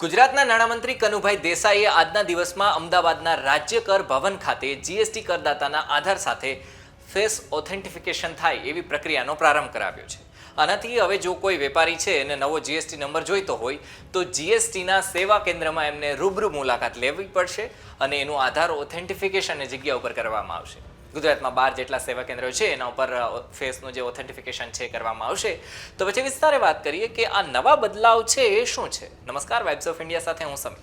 ગુજરાતના નાણામંત્રી કનુભાઈ દેસાઈએ આજના દિવસમાં અમદાવાદના રાજ્ય કર ભવન ખાતે જીએસટી કરદાતાના આધાર સાથે ફેસ ઓથેન્ટિફિકેશન થાય એવી પ્રક્રિયાનો પ્રારંભ કરાવ્યો છે. આનાથી હવે જો કોઈ વેપારી છે એને નવો જીએસટી નંબર જોઈતો હોય, તો જીએસટીના સેવા કેન્દ્રમાં એમને રૂબરૂ મુલાકાત લેવી પડશે અને એનું આધાર ઓથેન્ટિફિકેશન જગ્યા ઉપર કરવામાં આવશે. ગુજરાતમાં બાર જેટલા સેવા કેન્દ્રો છે, એના ઉપર ફેસનું જે ઓથેન્ટિફિકેશન છે કરવામાં આવશે. તો પછી વિસ્તારે વાત કરીએ કે આ નવા બદલાવ છે એ શું છે? નમસ્કાર વાઇબ્સ ઓફ ઇન્ડિયા સાથે હું સમી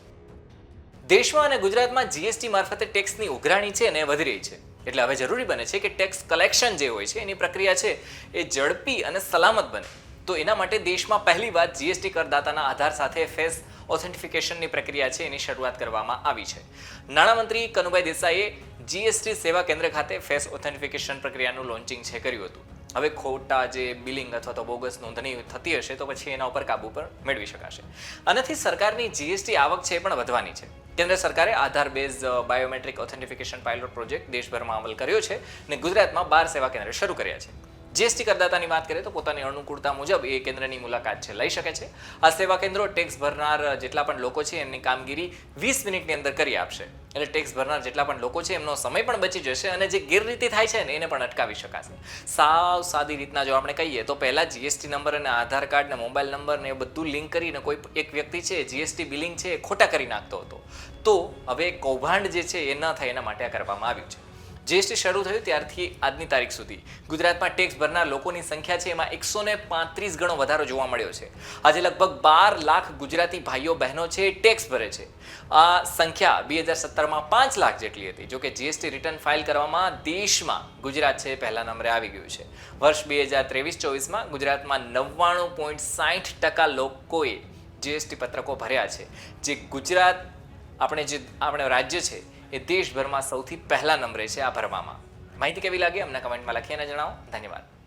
દેશમાં અને ગુજરાતમાં જીએસટી મારફતે ટેક્સની ઉઘરાણી છે ને એ વધી રહી છે. એટલે હવે જરૂરી બને છે કે ટેક્સ કલેક્શન જે હોય છે, એની પ્રક્રિયા છે એ ઝડપી અને સલામત બને. તો એના માટે દેશમાં પહેલી વાર જીએસટી કરદાતાના આધાર સાથે ફેસ ઓથેન્ટિફિકેશનની પ્રક્રિયા છે, એની શરૂઆત કરવામાં આવી છે. નાણામંત્રી કનુભાઈ દેસાઈએ જીએસટી સેવા કેન્દ્ર ખાતે ફેસ ઓથેન્ટિફિકેશન પ્રક્રિયાનું લોન્ચિંગ છે, કર્યું હતું. હવે ખોટા જે બિલિંગ અથવા તો બોગસ નોંધણી થતી હશે, તો પછી એના ઉપર કાબુ પર મેળવી શકાશે. આનાથી સરકારની જીએસટી આવક છે પણ વધવાની છે. કેન્દ્ર સરકારે Aadhaar base biometric authentication pilot project દેશભરમાં અમલ કર્યો છે અને ગુજરાતમાં બાર સેવા કેન્દ્ર શરૂ કર્યા છે. જીએસટી કરદાતાની વાત કરીએ તો પોતાની અનુકૂળતા મુજબ એ કેન્દ્રની મુલાકાત છે. લઈ શકે છે. આ સેવા કેન્દ્રો ટેક્સ ભરનાર જેટલા પણ લોકો છે એમની કામગીરી વીસ મિનિટની અંદર કરી આપશે. એટલે ટેક્સ ભરનાર જેટલા પણ લોકો છે એમનો સમય પણ બચી જશે અને જે ગેરરીતિ થાય છે ને એને પણ અટકાવી શકાશે. સાવ સાદી રીતના જો આપણે કહીએ તો પહેલાં જીએસટી નંબર અને આધાર કાર્ડ ને મોબાઈલ નંબર ને એ બધું લિંક કરીને કોઈ એક વ્યક્તિ છે, જીએસટી બિલિંગ છે એ ખોટા કરી નાખતો હતો. તો હવે કૌભાંડ જે છે એ ન થાય એના માટે આ કરવામાં આવ્યું છે. જીએસટી શરૂ થયું ત્યારથી આજની તારીખ સુધી. ગુજરાતમાં ટેક્સ ભરનાર લોકોની સંખ્યા છે, એમાં એકસો પાંત્રીસ ગણો વધારો જોવા મળ્યો છે. આજે લગભગ બાર લાખ ગુજરાતી ભાઈઓ, બહેનો છે ટેક્સ ભરે છે. આ સંખ્યા બે હજાર સત્તરમાં પાંચ લાખ જેટલી હતી. જોકે જીએસટી રિટર્ન ફાઇલ કરવામાં દેશમાં ગુજરાત છે પહેલા નંબરે આવી ગયું છે. વર્ષ બે હજાર ત્રેવીસ ચોવીસમાં ગુજરાતમાં નવ્વાણું પોઈન્ટ સાઠ ટકા લોકોએ જીએસટી પત્રકો ભર્યા છે. જે ગુજરાત, આપણે જે, આપણે રાજ્ય છે એ દેશભરમાં સૌથી પહેલા નંબરે છે આ ભરવામાં. માહિતી કેવી લાગી? અમને કમેન્ટમાં લખી અને જણાવો. ધન્યવાદ.